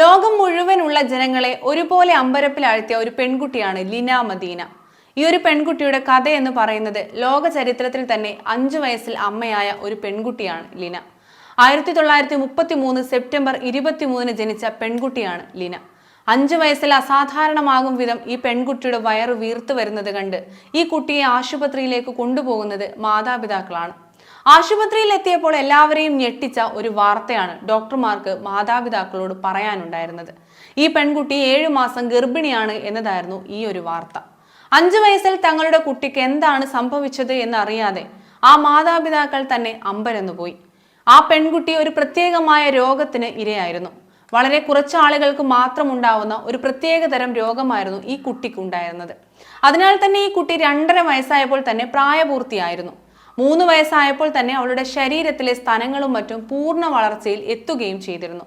ലോകം മുഴുവനുള്ള ജനങ്ങളെ ഒരുപോലെ അമ്പരപ്പിലാഴ്ത്തിയ ഒരു പെൺകുട്ടിയാണ് ലിന മദീന. ഈ ഒരു പെൺകുട്ടിയുടെ കഥ എന്ന് പറയുന്നത് ലോക ചരിത്രത്തിൽ തന്നെ അഞ്ചു വയസ്സിൽ അമ്മയായ ഒരു പെൺകുട്ടിയാണ് ലിന. ആയിരത്തി തൊള്ളായിരത്തി മുപ്പത്തി മൂന്ന് സെപ്റ്റംബർ ഇരുപത്തി മൂന്നിന് ജനിച്ച പെൺകുട്ടിയാണ് ലിന. അഞ്ചു വയസ്സിൽ അസാധാരണമാകും വിധം ഈ പെൺകുട്ടിയുടെ വയറ് വീർത്തു വരുന്നത് കണ്ട് ഈ കുട്ടിയെ ആശുപത്രിയിലേക്ക് കൊണ്ടുപോകുന്നത് മാതാപിതാക്കളാണ്. ആശുപത്രിയിൽ എത്തിയപ്പോൾ എല്ലാവരെയും ഞെട്ടിച്ച ഒരു വാർത്തയാണ് ഡോക്ടർമാർക്ക് മാതാപിതാക്കളോട് പറയാനുണ്ടായിരുന്നത്. ഈ പെൺകുട്ടി ഏഴു മാസം ഗർഭിണിയാണ് എന്നതായിരുന്നു ഈ ഒരു വാർത്ത. അഞ്ചു വയസ്സിൽ തങ്ങളുടെ കുട്ടിക്ക് എന്താണ് സംഭവിച്ചത് എന്നറിയാതെ ആ മാതാപിതാക്കൾ തന്നെ അമ്പരന്നു പോയി. ആ പെൺകുട്ടി ഒരു പ്രത്യേകമായ രോഗത്തിന് ഇരയായിരുന്നു. വളരെ കുറച്ച് ആളുകൾക്ക് മാത്രം ഉണ്ടാവുന്ന ഒരു പ്രത്യേക തരം രോഗമായിരുന്നു ഈ കുട്ടിക്ക് ഉണ്ടായിരുന്നത് അതിനാൽ തന്നെ ഈ കുട്ടി രണ്ടര വയസ്സായപ്പോൾ തന്നെ പ്രായപൂർത്തിയായിരുന്നു. മൂന്ന് വയസ്സായപ്പോൾ തന്നെ അവളുടെ ശരീരത്തിലെ സ്ഥലങ്ങളും മറ്റും പൂർണ വളർച്ചയിൽ എത്തുകയും ചെയ്തിരുന്നു.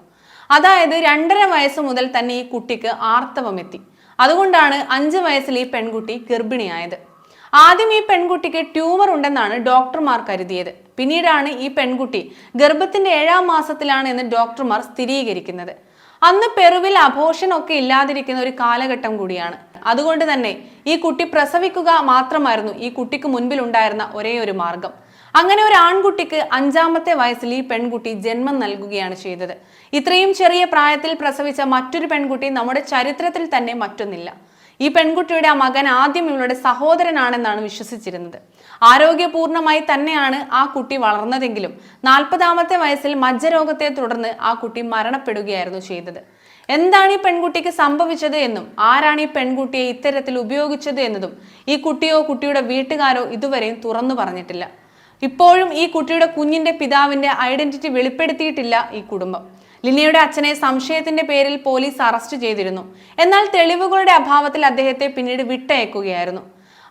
അതായത് രണ്ടര വയസ്സ് മുതൽ തന്നെ ഈ കുട്ടിക്ക് ആർത്തവം എത്തി. അതുകൊണ്ടാണ് അഞ്ച് വയസ്സിൽ ഈ പെൺകുട്ടി ഗർഭിണിയായത്. ആദ്യം ഈ പെൺകുട്ടിക്ക് ട്യൂമർ ഉണ്ടെന്നാണ് ഡോക്ടർമാർ കരുതിയത്. പിന്നീടാണ് ഈ പെൺകുട്ടി ഗർഭത്തിന്റെ ഏഴാം മാസത്തിലാണ് എന്ന് ഡോക്ടർമാർ സ്ഥിരീകരിക്കുന്നത്. അന്ന് പെറുവിൽ അബോഷൻ ഒക്കെ ഇല്ലാതിരിക്കുന്ന ഒരു കാലഘട്ടം കൂടിയാണ്. അതുകൊണ്ട് തന്നെ ഈ കുട്ടി പ്രസവിക്കുക മാത്രമായിരുന്നു ഈ കുട്ടിക്ക് മുൻപിൽ ഉണ്ടായിരുന്ന ഒരേ ഒരു മാർഗം. അങ്ങനെ ഒരു ആൺകുട്ടിക്ക് അഞ്ചാമത്തെ വയസ്സിൽ ഈ പെൺകുട്ടി ജന്മം നൽകുകയാണ് ചെയ്തത്. ഇത്രയും ചെറിയ പ്രായത്തിൽ പ്രസവിച്ച മറ്റൊരു പെൺകുട്ടി നമ്മുടെ ചരിത്രത്തിൽ തന്നെ മറ്റൊന്നില്ല. ഈ പെൺകുട്ടിയുടെ ആ മകൻ ആദ്യം ഇവളുടെ സഹോദരനാണെന്നാണ് വിശ്വസിച്ചിരുന്നത്. ആരോഗ്യപൂർണമായി തന്നെയാണ് ആ കുട്ടി വളർന്നതെങ്കിലും നാൽപ്പതാമത്തെ വയസ്സിൽ മജ്ജരോഗത്തെ തുടർന്ന് ആ കുട്ടി മരണപ്പെടുകയായിരുന്നു ചെയ്തത്. എന്താണ് ഈ പെൺകുട്ടിക്ക് സംഭവിച്ചത് എന്നും ആരാണ് ഈ പെൺകുട്ടിയെ ഇത്തരത്തിൽ ഉപയോഗിച്ചത് എന്നതും ഈ കുട്ടിയോ കുട്ടിയുടെ വീട്ടുകാരോ ഇതുവരെയും തുറന്നു പറഞ്ഞിട്ടില്ല. ഇപ്പോഴും ഈ കുട്ടിയുടെ കുഞ്ഞിന്റെ പിതാവിന്റെ ഐഡന്റിറ്റി വെളിപ്പെടുത്തിയിട്ടില്ല ഈ കുടുംബം. ലിനയുടെ അച്ഛനെ സംശയത്തിന്റെ പേരിൽ പോലീസ് അറസ്റ്റ് ചെയ്തിരുന്നു. എന്നാൽ തെളിവുകളുടെ അഭാവത്തിൽ അദ്ദേഹത്തെ പിന്നീട് വിട്ടയക്കുകയായിരുന്നു.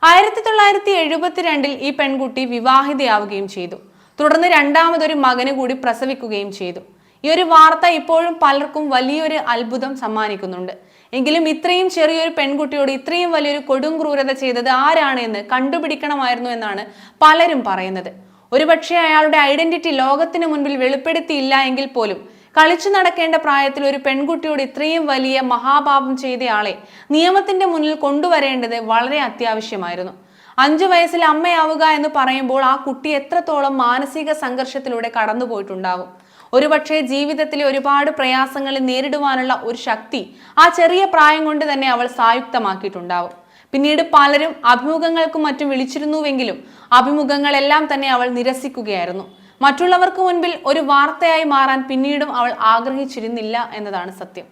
ആയിരത്തി തൊള്ളായിരത്തി എഴുപത്തിരണ്ടിൽ ഈ പെൺകുട്ടി വിവാഹിതയാവുകയും ചെയ്തു. തുടർന്ന് രണ്ടാമതൊരു മകന് കൂടി പ്രസവിക്കുകയും ചെയ്തു. ഈ ഒരു വാർത്ത ഇപ്പോഴും പലർക്കും വലിയൊരു അത്ഭുതം സമ്മാനിക്കുന്നുണ്ട്. എങ്കിലും ഇത്രയും ചെറിയൊരു പെൺകുട്ടിയോട് ഇത്രയും വലിയൊരു കൊടും ക്രൂരത ചെയ്തത് ആരാണ് എന്ന് കണ്ടുപിടിക്കണമായിരുന്നു എന്നാണ് പലരും പറയുന്നത്. ഒരുപക്ഷെ അയാളുടെ ഐഡന്റിറ്റി ലോകത്തിന് മുൻപിൽ വെളിപ്പെടുത്തിയില്ല എങ്കിൽ പോലും കളിച്ചു നടക്കേണ്ട പ്രായത്തിൽ ഒരു പെൺകുട്ടിയോട് ഇത്രയും വലിയ മഹാപാപം ചെയ്തയാളെ നിയമത്തിന്റെ മുന്നിൽ കൊണ്ടുവരേണ്ടത് വളരെ അത്യാവശ്യമായിരുന്നു. അഞ്ചു വയസ്സിൽ അമ്മയാവുക എന്ന് പറയുമ്പോൾ ആ കുട്ടി എത്രത്തോളം മാനസിക സംഘർഷത്തിലൂടെ കടന്നുപോയിട്ടുണ്ടാവും. ഒരുപക്ഷെ ജീവിതത്തിലെ ഒരുപാട് പ്രയാസങ്ങളെ നേരിടുവാനുള്ള ഒരു ശക്തി ആ ചെറിയ പ്രായം കൊണ്ട് തന്നെ അവൾ സായുക്തമാക്കിയിട്ടുണ്ടാവും. പിന്നീട് പലരും അഭിമുഖങ്ങൾക്കും മറ്റും വിളിച്ചിരുന്നുവെങ്കിലും അഭിമുഖങ്ങളെല്ലാം തന്നെ അവൾ നിരസിക്കുകയായിരുന്നു. മറ്റുള്ളവർക്ക് മുൻപിൽ ഒരു വാർത്തയായി മാറാൻ പിന്നീടും അവൾ ആഗ്രഹിച്ചിരുന്നില്ല എന്നതാണ് സത്യം.